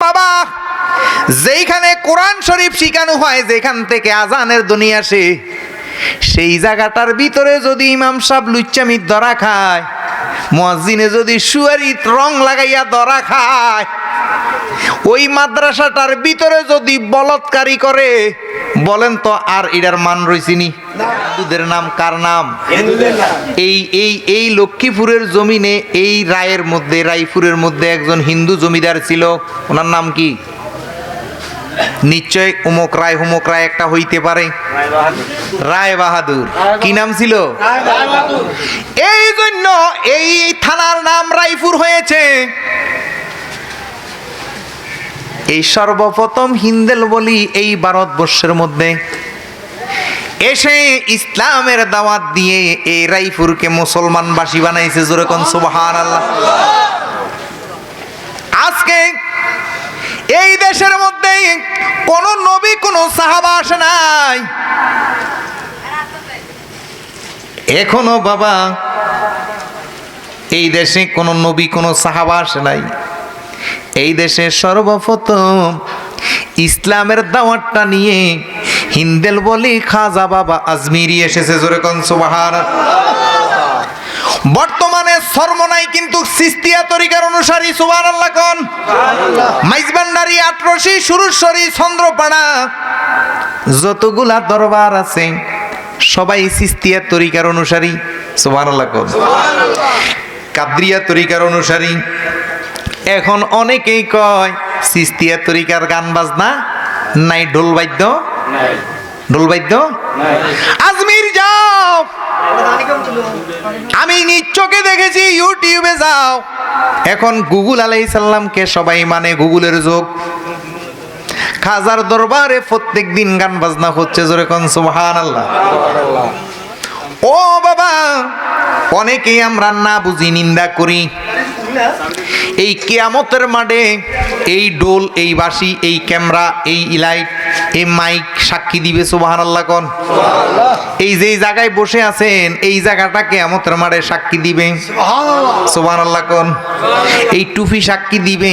বাবা যেইখানে কোরআন শরীফ শিখানো হয়, যেখান থেকে আজানের দুনিয়া সে সেই জায়গাটার ভিতরে যদি ইমাম সাহেব লুচ্চামি ধরা খায় মসজিদে যদি সুয়ারিত রং লাগাইয়া ধরা খায় ওই মাদ্রাসাটার ভিতরে যদি বলৎকারী করে বলেন তো আর এটার মান রইছিনি দুধের নাম কার নাম? এই এই এই লক্ষ্মীপুরের জমিনে এই রায়ের মধ্যে রায়পুরের মধ্যে একজন হিন্দু জমিদার ছিল ওনার নাম কি? নিশ্চয় উমক রায় হুমক রায় একটা হইতে পারে। রায় বাহাদুর। কি নাম ছিল? এই জন্য এই থানার নাম রায়পুর হয়েছে। এই সর্বপ্রথম হিন্দেল বলি এই ভারতবর্ষের মধ্যে। এসে ইসলামের দাওয়াত দিয়ে এই রাইপুরকে মুসলমানবাসী বানাইছে যেরকম সুবহান আল্লাহ আজকে এই দেশের মধ্যে কোন নবী, কোন সাহাবা আসে নাই। এখনও বাবা, এই দেশে কোন নবী, কোন সাহাবা আসে নাই। এই দেশে সর্বপ্রথম ইসলামের দাওয়াতটা নিয়ে হিন্দেল বলি খাজা বাবা আজমিরি এসেছে, জোরে কোন সুবহান বর্তমানে সর্বনাই কিন্তু সিস্তিয়া তরিকার অনুসারী সুবান আল্লাহ কন। মাইজবান্ডারি আটরসি সুরুশ্বরী চন্দ্রপাড়া। যতগুলা দরবার আছে, সবাই সিস্তিয়া তরিকার অনুসারী সুবান আল্লাহ কন। কাদ্রিয়া তরিকার অনুসারী এখন অনেকেই কয় সিস্তিয়া তরিকার গান বাজনা? নাই ঢোল বাদ্য? ঢোল বাদ্য? আজমির যাও। আমি নিজ চোখে দেখেছি ইউটিউবে যাও। এখন গুগল আলাই সাল্লামকে সবাই মানে গুগলের যোগ। খাজার দরবারে প্রত্যেক দিন গান বাজনা হচ্ছে যেরকম সুবহান আল্লাহ ও বাবা অনেকেই আমরা না বুঝি নিন্দা করি। এই কেয়ামতের মাঠে এই ডোল এই বাসি এই ক্যামেরা এই ইলাইট এই মাইক সাক্ষী দিবে সুবাহান আল্লাহ কন এই যে জায়গায় বসে আছেন এই জায়গাটা কেয়ামতের মাঠে সাক্ষী দিবে। সুবাহান আল্লাহ কন? এই টুপি সাক্ষী দিবে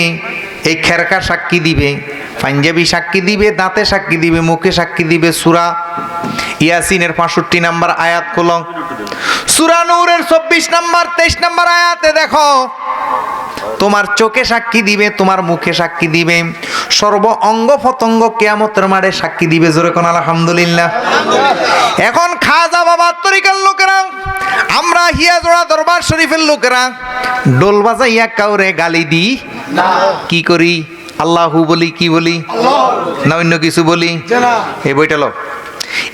এই খেরকা সাক্ষী দিবে পাঞ্জাবি সাক্ষী দিবে দাঁতে সাক্ষী দিবে মুখে সাক্ষী দিবে সুরা। ইয়াসিনের পাঁষট্টি নাম্বার আয়াত খোলং সুরা নূরের চব্বিশ নাম্বার তেইশ নাম্বার আয়াতে দেখো তোমার চোখে সাক্ষী দিবে, তোমার মুখে সাক্ষী দিবে। সর্ব অঙ্গ প্রত্যঙ্গ কেয়ামতের মাঠে সাক্ষী দিবে, জোরে কোন আলহামদুলিল্লাহ। এখন খাজা বাবা তরিকার লোকেরা, আমরা হিয়াজোড়া দরবার শরীফের লোকেরা, ডোল বাজাইয়া কাউরে গালি দি কি করি? আল্লাহু বলি, কি বলি? না অন্য কিছু বলি? এই বইটা লো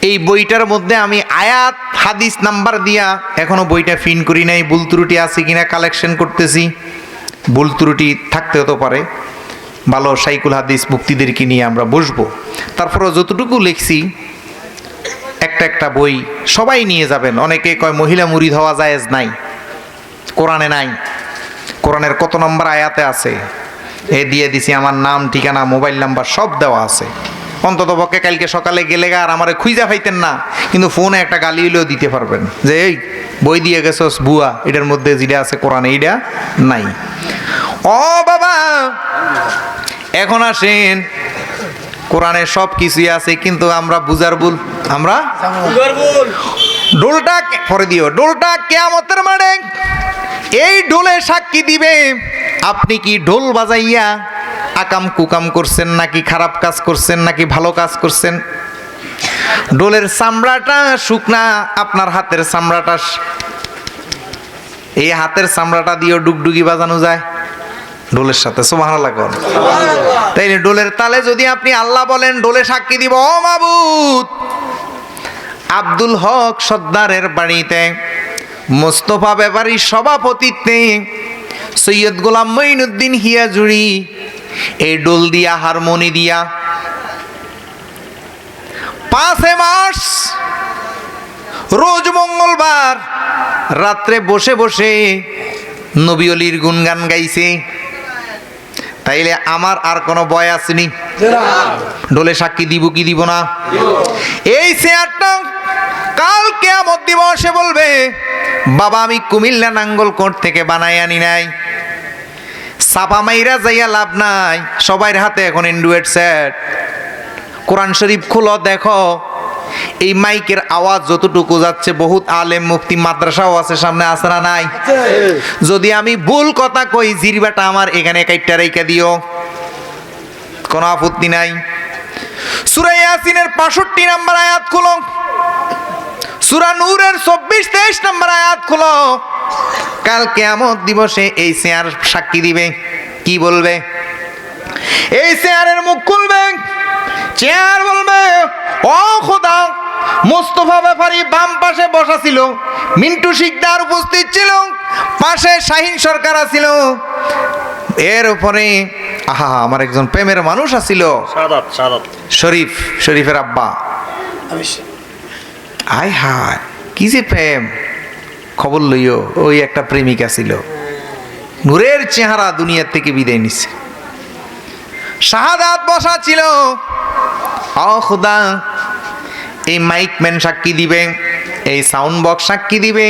এই বইটার মধ্যে আমি আয়াত, হাদিস নাম্বার দিয়া এখনও বইটা ফিন করি নাই, ভুল ত্রুটি আছে কিনা কালেকশন করতেছি। ভুল ত্রুটি থাকতে হতে পারে। ভালো সাইকুল হাদিস মুক্তিদেরকে নিয়ে আমরা বসবো। তারপরে যতটুকু লিখছি, একটা একটা বই সবাই নিয়ে যাবেন। অনেকে কয়, মহিলা মুরিদ হওয়া জায়েজ নাই। কোরআনে নাই। কোরআনের কত নম্বর আয়াতে আছে? এ দিয়ে দিছি, আমার নাম, ঠিকানা, মোবাইল নাম্বার সব দেওয়া আছে। অন্তত পক্ষে কালকে সকালে গেলে আর আমারে খুঁজা পাইতেন না। কিন্তু ফোনে একটা গালি হলেও দিতে পারবেন। যে এই বই দিয়ে গেছস বুয়া এটার মধ্যে যেটা আছে কোরআনে এইটা নাই। ও বাবা! এখন আসেন। কোরআনে সব কিছুই আছে কিন্তু আমরা বুঝার ভুল আমরা ডোলটা পরে দিও ডোলটা কেয়ামতের মাঠে এই ডোলে সাক্ষী দিবে। আপনি কি ঢোল বাজাইয়া আকাম কুকাম করছেন নাকি খারাপ কাজ করছেন নাকি ভালো কাজ করছেন? ডোলের চামড়াটা শুকনা আপনার হাতের চামড়াটা এই হাতের চামড়াটা দিয়েও ডুগডুগি বাজানো যায়? ডোলের সাথে সোমাহান লাগন তাই ডোলের তালে যদি আপনি আল্লাহ বলেন ডোলে সাক্ষী দিব ও মাবুদ! আব্দুল হক সর্দারের বাড়িতে মোস্তফা ব্যাপারীর সভাপতিত্বে সৈয়দ গোলাম মঈনুদ্দিন হিয়াজুড়ি এই ডোল দিয়া, হারমোনি দিয়া। পাঁচে মাস রোজ মঙ্গলবার, রাত্রে বসে বসে নবী অলির গুনগান গাইছে। তাইলে আমার আর কোনো ভয় আসেনি। ডোলে সাক্ষী দিব কি দিব না? এই চেয়ারটা কাল কেয়ামত দিবসে বলবে, বাবা, আমি কুমিল্লা নাঙ্গলকোট থেকে বানাই আনি নাই। চাপা মাইরা যাইয়া লাভ নাই। সবার হাতে এখন অ্যান্ড্রয়েড সেট কোরআন শরীফ খুলো দেখো। এই মাইকের আওয়াজ যতটুকু যাচ্ছে বহুত আলেম মুফতি মাদ্রাসাও আছে সামনে আছে না নাই? যদি আমি ভুল কথা কই জিরবাটা আমার এখানে কাইটটা রেখে দিও। কোনো আপত্তি নাই। সুরা ইয়াসিনের পাঁষট্টি নাম্বার আয়াত খুলো। সুরা নূরের চব্বিশ তেইশ নাম্বার আয়াত খুলো। কাল কেয়ামত দিবসে এই চেয়ার সাক্ষী দিবে। কি বলবে? এই চেয়ারের মুখ খুলবে। চেয়ার বলবে ও খোদা মোস্তফা ব্যাপারী বাম পাশে বসা ছিল মিন্টু শিকদার উপস্থিত ছিল পাশে শাহিন সরকার আছিল। এর উপরে আহা আমার একজন প্রেমের মানুষ আছিল। সাদাত সাদাত শরীফ শরীফের আব্বা। আয় হায় কি যে প্রেম। খবর লইও, ওই একটা প্রেমিকা ছিল। নূরের চেহারা দুনিয়ার থেকে বিদায় নিছে। শাহাদাত বসা ছিল। অ খুদা, এই মাইক ম্যান সাক্ষী দিবে এই সাউন্ড বক্স সাক্ষী দিবে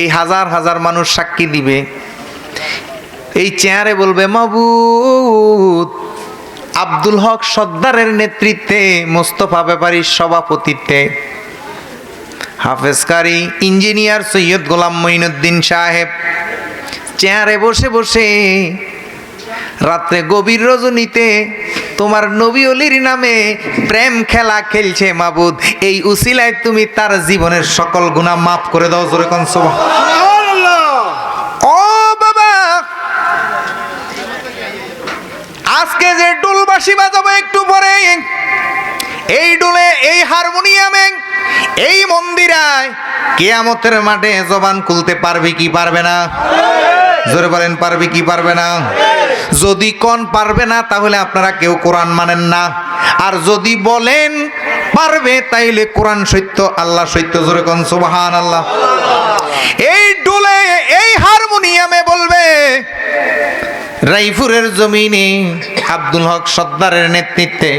এই হাজার হাজার মানুষ সাক্ষী দিবে। এই চেয়ারে বলবে, মাবুদ, আব্দুল হক সর্দারের নেতৃত্বে, মোস্তফা ব্যাপারীর সভাপতিত্বে হাফেজকারী ইঞ্জিনিয়ার সৈয়দ গোলাম মঈনুদ্দিন সাহেব চেয়ারে বসে বসে রাত্রে গভীর রজনীতে তোমার নবী অলির নামে প্রেম খেলা খেলছে মাবুদ। এই উসিলায় তুমি তার জীবনের সকল গুণা মাফ করে দাও জোরে কোন ও বাবা! আজকে যে ডুলবাসী বাজাবো একটু পরে এই ডুলে এই হারমোনিয়ামে এই মন্দিরায় কেয়ামতের মাঠে জবান খুলতে পারবে কি পারবে না? জোরে বলেন, পারবে কি পারবে না? যদি কোন পারবে না, তাহলে আপনারা কেউ কোরআন মানেন না। আর যদি বলেন পারবে, তাইলে কোরআন সত্য, আল্লাহ সত্য, জোরে কোন সুবহান আল্লাহ এই ডুলে, এই হারমোনিয়ামে বলবে রাইফুরের জমিনে আব্দুল হক সর্দারের নেতৃত্বে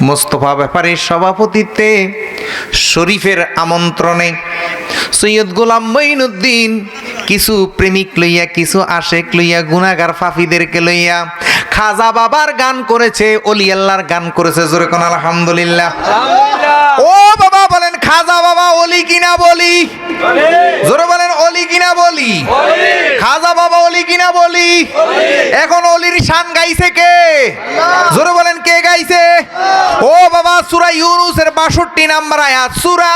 মোস্তফা ব্যাপারীর সভাপতিত্বে শরীফের আমন্ত্রণে সৈয়দ গোলাম মঈনুদ্দিন কিছু প্রেমিক লইয়া কিছু আশেক লইয়া গুনাগার ফাফিদেরকে লইয়া খাজা বাবার গান করেছে অলি আল্লাহর গান করেছে জোরে কোন আলহামদুলিল্লাহ। ও বাবা বলেন খাজা বাবা অলি কিনা বলি? জোরে বলেন অলি কিনা বলি খাজা বাবা অলি কিনা বলি এখন অলির শান গাইছে কে? জোরে বলেন কে গাইছে? ও বাবা, সুরা ইউনুসের বাষট্টি নাম্বার আয়াত, সুরা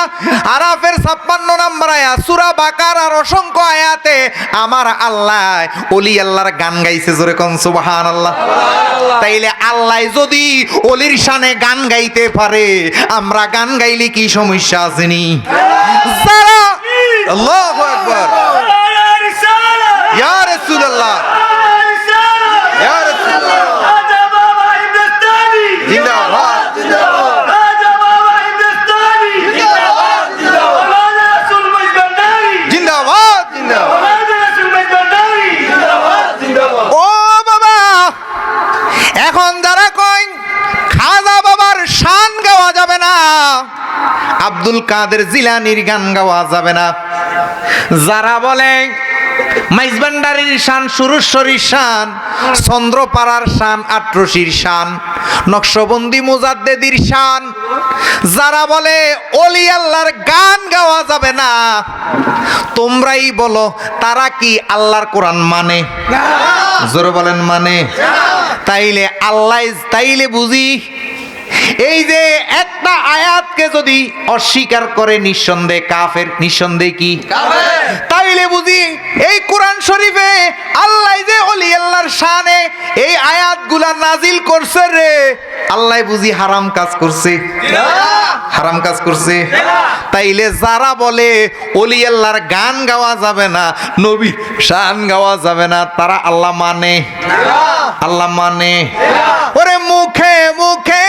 আরাফের ছাপ্পান্ন নাম্বার আয়াত, সুরা বাকার আর অসংখ্য আয়াতে আমার আল্লাহ, অলি আল্লাহর গান গাইছে জোরে কোন সুবহান আল্লাহ তাইলে আল্লাহ যদি অলির শানে গান গাইতে পারে, আমরা গান গাইলে কি সমস্যা আসেনি যারা আল্লাহু আকবার ইয়া রাসূলুল্লাহ ইয়া রাসূলুল্লাহ জিন্দাবাদ জিন্দাবাদ জিন্দাবাদ ও বাবা এখন যারা কয় খাজা বাবার শান গাওয়া যাবে না আব্দুল কাদের জিলানির গান গাওয়া যাবে না। যারা বলে মাইজবান্ডারির শান সুরেশ্বরীর শান চন্দ্রপাড়ার শান আট্রসির শান নকশবন্দি মুজাদ্দেদির শান যারা বলে অলি আল্লাহর গান গাওয়া যাবে না তোমরাই বলো তারা কি আল্লাহর কোরআন মানে? জোরে বলেন মানে। তাইলে আল্লাহ তাইলে বুঝি এই যে একটা আয়াতকে যদি অস্বীকার করে নিঃসন্দেহে কাফের নিঃসন্দেহে কি? তাইলে বুঝি এই কোরআন শরীফে আল্লাহ যে অলি আল্লাহর শানে এই আয়াতগুলা নাজিল করছে রে। আল্লাহ বুঝি হারাম কাজ করছে? হারাম কাজ করছে? তাইলে যারা বলে অলি আল্লাহর গান গাওয়া যাবে না নবী শান গাওয়া যাবে না তারা আল্লাহ মানে? আল্লাহ মানে? ওরে মুখে মুখে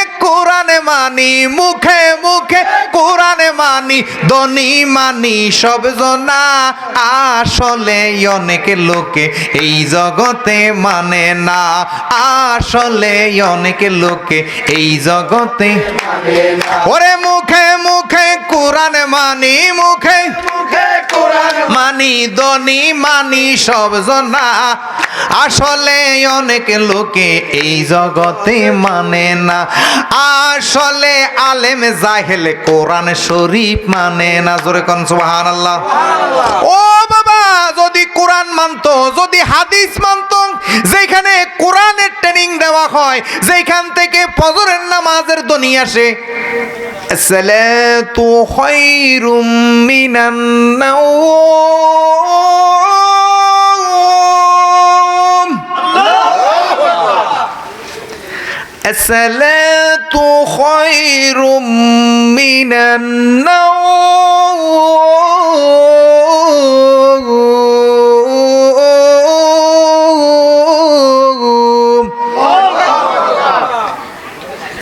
মানি, মুখে মুখে কোরআনে মানি দনি মানি, সব জনা আসলে অনেক লোকে এই জগতে মানে না। আসলে অনেক লোকে এই জগতে ওরে মুখে মুখে কোরআন মানি, মুখে মানি দনি মানি, সব জনা আসলে অনেক লোকে এই জগতে মানে না। আসলে আলেম জাহেল কোরআন শরীফ মানে না জোরে কোন সুবহানাল্লাহ ও বাবা যদি কোরআন মানতো যদি হাদিস মানতো যেখানে কোরআনের ট্রেনিং দেওয়া হয় যেখান থেকে ফজরের নামাজের ধ্বনি আসে الصلاة خير من النوم الصلاة خير من النوم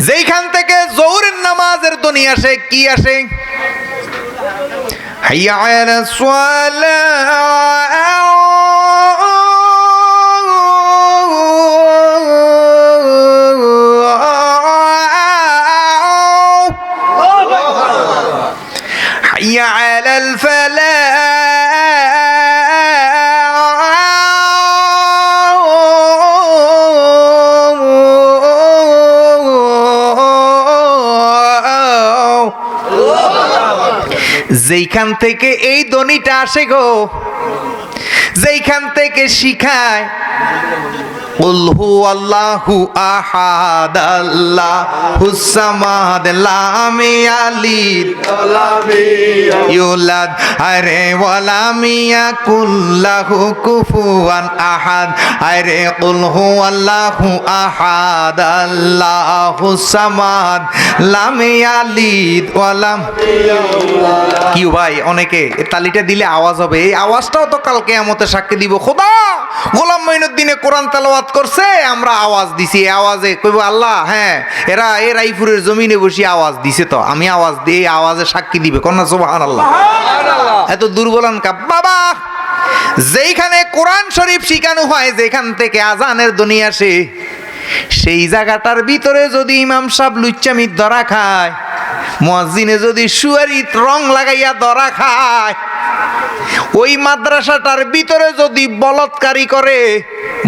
যেইখান থেকে জৌরের নামাজের ধ্বনি আসে কি আসে হাইয়া আলা الصلاة যেইখান থেকে এই ধ্বনিটা আসে গো যেইখান থেকে শিখায় قل هو الله أحد الله الصمد لم يلد يولد আরে ولم يكن له كفوا أحد আরে قل هو الله أحد الله الصمد لم يلد ولم কি ভাই অনেকে এ তালিটা দিলে আওয়াজ হবে এই আওয়াজটাও তো কালকে আমতে সাক্ষী দিব খোদা গোলাম মঈনুদ্দিনে কোরআন তেলাওয়াত করছে আমরা আওয়াজ দিছি আওয়াজে কইব আল্লাহ হ্যাঁ এরা এ রাইপুরের জমিনে বসে আওয়াজ দিছে তো আমি আওয়াজ দিয়ে আওয়াজে সাক্ষী দিবে। কন্যা সুবহান আল্লাহ এত দুর্বলান কা বাবা যেইখানে কোরআন শরীফ শিখানো হয় যেখান থেকে আজানের দুনিয়া আসে সেই জায়গাটার ভিতরে যদি ইমাম সাহেব লুচ্চামিত ধরা খায় মসজিদে যদি সুয়ারিত রং লাগাইয়া ধরা খায় ওই মাদ্রাসাটার ভিতরে যদি বলৎকারী করে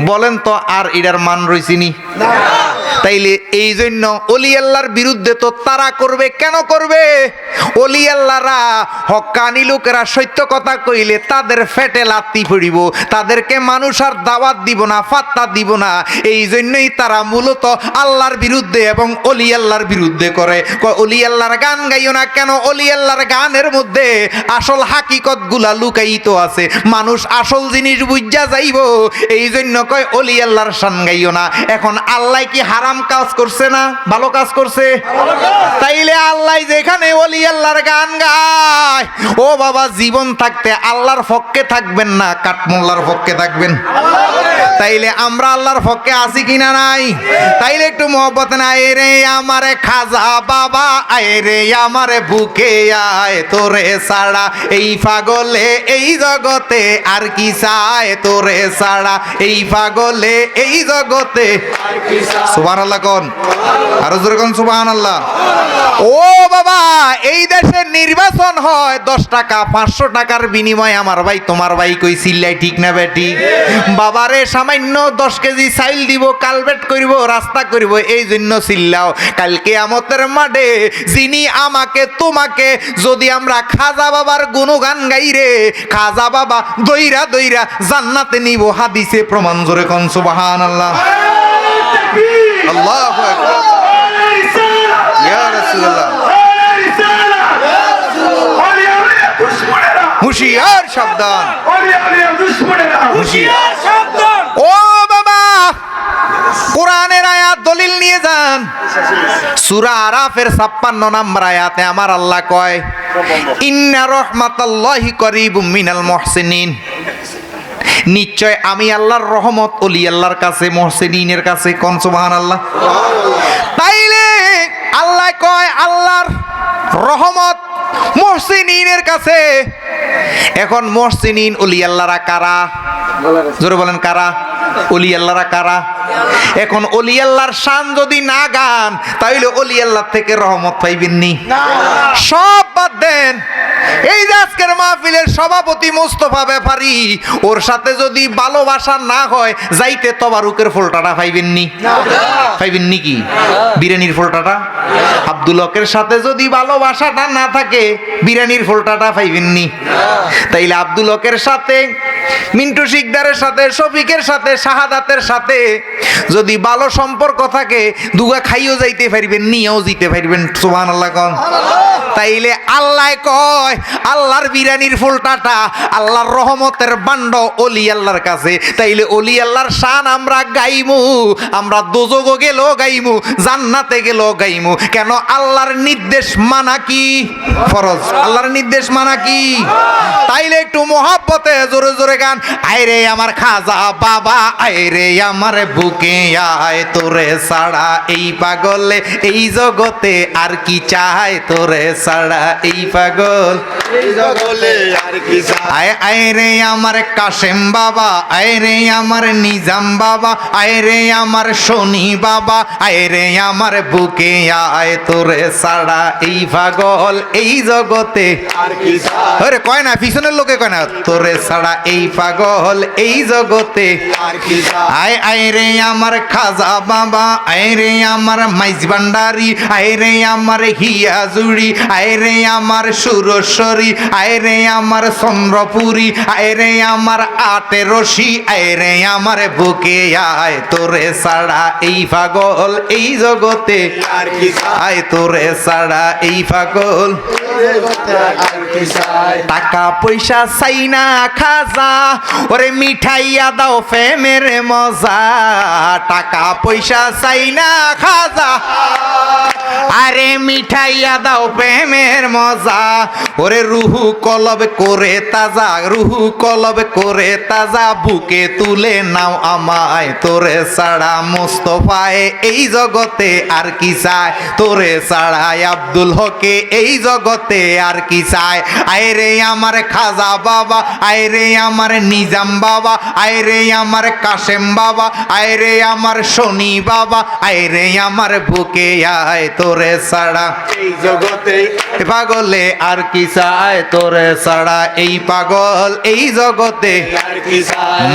বলেন তো আর এটার মান রইছিনি তাইলে এই জন্য অলি আল্লাহর বিরুদ্ধে তো তারা করবে, কেন করবে? অলি আল্লাহরা হকানি লোকেরা সত্য কথা কইলে তাদের ফেটে লাত্তি পড়িব, তাদেরকে মানুষ আর দাওয়াত দিব না, ফাত্তা দিব না। এই জন্যই তারা মূলত আল্লাহর বিরুদ্ধে এবং অলি আল্লাহর বিরুদ্ধে করে। অলি আল্লাহর গান গাইও না কেন? অলি আল্লাহর গানের মধ্যে আসল হাকিকতগুলা লুকাইত আছে। মানুষ আসল জিনিস বুঝা যাইব, এই জন্য কয়, অলি আল্লাহর শান গাইও না। এখন আল্লাহ কি হারাম কাজ করছে না, ভালো কাজ করছে? তাইলে আল্লাহ যেখানে অলি আল্লাহর গান গায়। ও বাবা, জীবন থাকতে আল্লাহর পক্ষে থাকবেন না, কাঠমোল্লার পক্ষে থাকবেন। তাইলে আমরা আল্লাহর পক্ষে আছি কিনা নাই? তাইলে একটু মহব্বত নাই রে আমারে খাজা বাবা, আয় রে আমারে বুকে আয়, তোরে সাড়া এই পাগলে এই জগতে আর কি চায়? তোরে সাড়া এই পাগলে এই জগতে সুবহান আল্লাহ কোন? আরও জোরে কোন সুবহান আল্লাহ ও বাবা, এই দেশে নির্বাচন হয় দশ টাকা, পাঁচশো টাকার বিনিময়ে। আমার ভাই, তোমার ভাই কই সিল্লাই ঠিক না বেটি? বাবারে, সামান্য দশ কেজি চাইল দিব কালবেট করিব, রাস্তা করিব, এই জন্য চিল্লাও। কালকে আমতের মাঠে যিনি আমাকে, তোমাকে, যদি আমরা খাজা বাবার গুণগান গাই রে, খাজা বাবা দইরা দইরা জান্নাতে নিব হাদিসে প্রমাণ জোরে কন সুবহান আল্লাহ হুশিয়ার সাবধান। ও বাবা, কোরআনের আয়াত দলিল নিয়ে যান। সূরা আরাফের 56 নম্বর আয়াতে আমার আল্লাহ কয়, ইন্না রহমাতাল্লাহি করিবুম মিনাল মুহসিনিন। নিশ্চয় আমি আল্লাহর রহমত, অলি আল্লাহর কাছে, মহসেনিনের কাছে, কোন সুবহানাল্লাহ? তাইলে আল্লাহ কয়, আল্লাহর রহমত মহসিনের কাছে। এখন মহসিন অলি আল্লাহরা কারা? জোরে বলেন, কারা? অলি আল্লাহরা কারা? এখন অলি আল্লাহর শান যদি না গান তাহলে অলি আল্লাহ থেকে রহমত পাইবেননি সব বাদ দেন। এই যে আজকের মাহফিলের সভাপতি মোস্তফা ব্যাপারী ওর সাথে যদি ভালোবাসা না হয় যাইতে তবারুকের ফোলটাটা পাইবেননি পাইবেননি কি? বিরিয়ানির ফোলটাটা? আব্দুল হকের সাথে যদি ভালোবাসাটা না থাকে বিরিয়ানির ফোলটাটা পাইবেননি তাইলে আব্দুল হকের সাথে মিন্টু শিকদারের সাথে শফিকের সাথে শাহাদাতের সাথে যদি ভালো সম্পর্ক থাকে দুগা খাইও যাইতে পারবেন নিয়েও যেতে পারবেন সুহান আল্লাহ কন তাইলে আল্লাহ কয় আল্লাহর বিরানির ফুলটাটা আল্লাহর রহমতের বান্ড অলি আল্লাহর কাছে। তাইলে অলি আল্লাহর শান আমরা গাইমু আমরা দোজগো গেল গাইমু জান্নাতে গেল গাইমু। কেন আল্লাহর নির্দেশ মানা কি? ফরজ। আল্লাহর নির্দেশ মানা কি? তাইলে একটু মহাব্বতে জোরে জোরে গান আইরে আমার খাজা বাবা আইরে আমার বুকে আয় তোরে সাড়া এই পাগলে এই জগতে আর কি চায় তোরে সাড়া এই পাগল? আয় আয় রে আমার কাশেম বাবা আয় রে আমার নিজাম বাবা আয় রে আমার শনি বাবা আয় রে আমার বুকে আয় তোরে সাড়া এই পাগল এই জগতে আর কয় না পিছনের লোকে কয় না তোরে ছাড়া এই পাগল এই জগতে আর কি আয় আয় রে আমার খাজা বাবা আয় রে আমার মাইজ ভান্ডারি আয় রে আমার হিয়া জুড়ি আয় রে আমার সুরস্বরী আয় রে আমার চন্দ্রপুরি আয় রে আমার আটে রশি আয় রে আমার বুকে আয় তোরে ছাড়া এই পাগল এই জগতে আর কি? আয় তোরে ছাড়া এই পাগল টাকা পয়সা চাই না খাজা। ওরে মিঠাইয়া দাও ফেমের মজা। টাকা পয়সা চাই না খাজা। আরে মিঠাইয়া দাও প্রেমের মজা। ওরে রুহু কলব করে তাজা, রুহু কলব করে তাজা। বুকে তুলে নাও আমায়, তোরে ছাড়া মোস্তফায় এই জগতে আর কি চায় তোরে ছাড়ায় আব্দুল হকে এই জগতে আর কি চায় আয় রে আমার খাজা বাবা, আয় রে আমার নিজাম বাবা, আয় রে আমার কাশেম বাবা, আয় রে আমার শনি বাবা, আয় রে আমার বুকে আয় তোরে ছাড়া? এই জগতে পাগলে আর কি চায় তোরে ছাড়া? এই পাগল এই জগতে?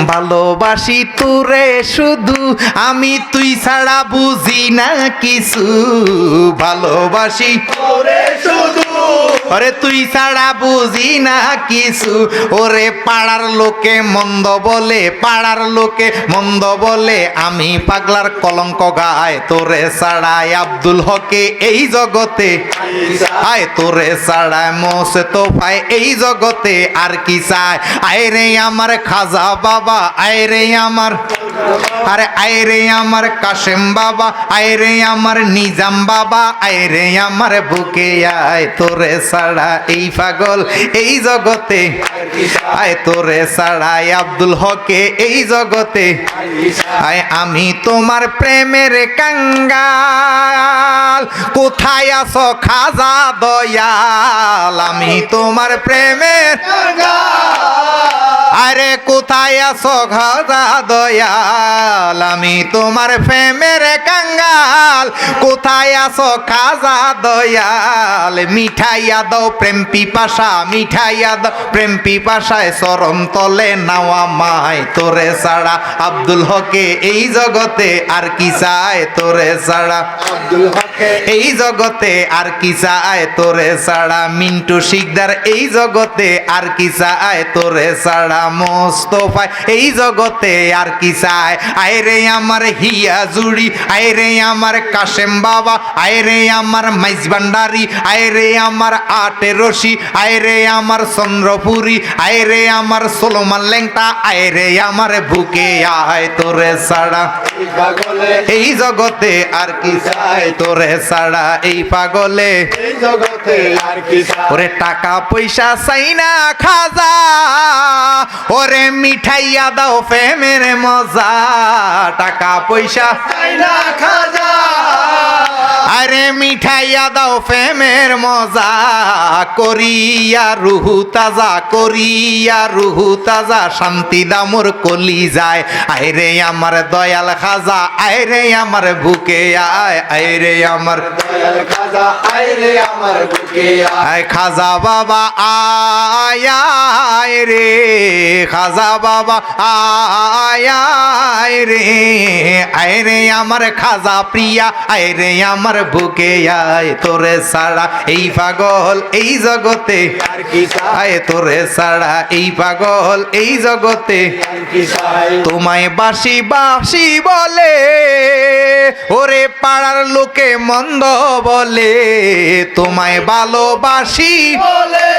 ভালোবাসি তোরে শুধু আমি তুই ছাড়া বুঝি না কিছু। ভালোবাসি ওরে শুধু। ওরে তুই ছাড়া বুঝি না কিছু। ওরে পাড়ার লোকে মন্দ বলে পাড়ার লোকে মন্দ বলে আমি পাগলার কলঙ্ক গায় তোরে ছাড়াই আব্দুল হকে এই জগতে। আয় তোরে সাড়া মোসে তো ভাই এই জগতে আর কি চায় আয় রে আমার খাজা বাবা, আয় রে আমার আরে আয় রে আমার কাশেম বাবা, আয় রে আমার নিজাম বাবা, আয় রে আমার বুকে আয় তোরে ছাড়া এই পাগল, এই জগতে। আয় তোরে ছাড়াই আব্দুল হকে, এই জগতে। আয় আমি তোমার প্রেমের কাঙ্গাল, কোথায় আছো খাজা দয়াল? আমি তোমার প্রেমের আরে কোথায় আছো খাজা দয়াল? আমি তোমার প্রেমের কাঙ্গাল। কোথায় আছো খাজা দয়াল? মিঠাইয়া দাও প্রেম পিপাসা মিঠাইয়া দাও প্রেম পিপাসায় চরণ তলে নাওয়া মায় তোরে ছাড়া। আব্দুল হকে এই জগতে আর কি চায় তোরে ছাড়া? আব্দুল হকে এই জগতে আর কি চায় তোরে ছাড়া? মিন্টু শিকদার এই জগতে আর কি চায় তোরে ছাড়া? মোস্তফায় এই জগতে আর কি চায় আয় রে আমার হিয়া জুড়ি, আয় রে আমার কাশেম বাবা, আয় রে আমার মাইজ ভান্ডারি, আয় রে আমার আটে রশি, আয় রে আমার চন্দ্রপুরি, আয় রে আমার সোলমান লেংটা আয় রে আমার বুকে আয় তোরে ছাড়া। এই জগতে আর কি চায় তোরে ছাড়া, এই পাগলে। চাই? ওরে টাকা পয়সা চাই না খাজা। ওরে মিঠাইয়া দাও ফেমের মজা। টাকা পয়সা খাজা। আরে মিঠাইয়া দাও ফেমের মজা, করিয়া রুহু তাজা, করিয়া রুহু তাজা, শান্তি দামর কলি যায় আইরে আমার দয়াল খাজা, আইরে আমার বুকে আয়, আইরে আমার দয়াল খাজা, আইরে আমার বুকে আয়। খাজা বাবা, আয় রে, খাজা বাবা, আয় রে আয় রে। আমার খাজা প্রিয়া আয় রে আমার বুকে আয় তোরে সারা এই পাগল এই জগতে। আয় তোরে সারা এই পাগল এই জগতে। তোমায় বাসি বাসি বলে ওরে পাড়ার লোকে মন্দ বলে তোমায় ভালোবাসি বলে।